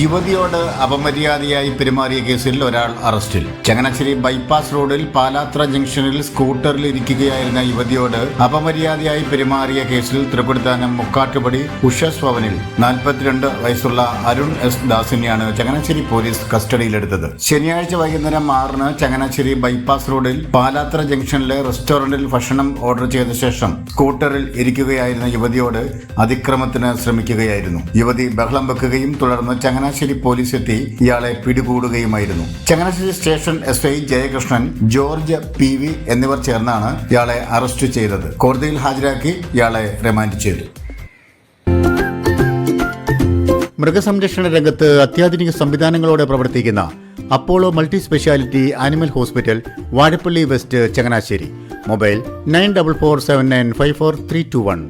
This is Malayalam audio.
യുവതിയോട് അപമര്യാദയായി പെരുമാറിയ കേസിൽ ഒരാൾ അറസ്റ്റിൽ. ചങ്ങനാശ്ശേരി ബൈപ്പാസ് റോഡിൽ പാലാത്ര ജംഗ്ഷനിൽ സ്കൂട്ടറിൽ ഇരിക്കുകയായിരുന്ന യുവതിയോട് അപമര്യാദയായി പെരുമാറിയ കേസിൽ തൃപ്പൂർത്താനം മുക്കാട്ടുപടി ഉഷസ് ഭവനിൽ നാൽപ്പത്തിരണ്ട് വയസ്സുള്ള അരുൺ എസ് ദാസിനെയാണ് ചങ്ങനാശ്ശേരി പോലീസ് കസ്റ്റഡിയിലെടുത്തത്. ശനിയാഴ്ച വൈകുന്നേരം ആറിന് ചങ്ങനാശ്ശേരി ബൈപ്പാസ് റോഡിൽ പാലാത്ര ജംഗ്ഷനിലെ റെസ്റ്റോറന്റിൽ ഭക്ഷണം ഓർഡർ ചെയ്ത ശേഷം സ്കൂട്ടറിൽ ഇരിക്കുകയായിരുന്ന യുവതിയോട് അതിക്രമത്തിന് ശ്രമിക്കുകയായിരുന്നു. യുവതി ബഹളം വെക്കുകയും തുടർന്ന് ചങ്ങനാശ്ശേരി പോലീസ് എത്തി ഇയാളെ പിടികൂടുകയുമായിരുന്നു. Changanassery station S I Jayakrishnan George P V എന്നിവർ ചേർന്നാണ് ഇയാളെ അറസ്റ്റ് ചെയ്തത്. കോടതിയിൽ ഹാജരാക്കി ഇയാളെ റിമാൻഡ് ചെയ്തു. മൃഗസംരക്ഷണ രംഗത്ത് അത്യാധുനിക സംവിധാനങ്ങളോടെ പ്രവർത്തിക്കുന്ന Apollo multi speciality animal hospital Vazhappally west Changanassery. Mobile nine double four seven nine five four three two one.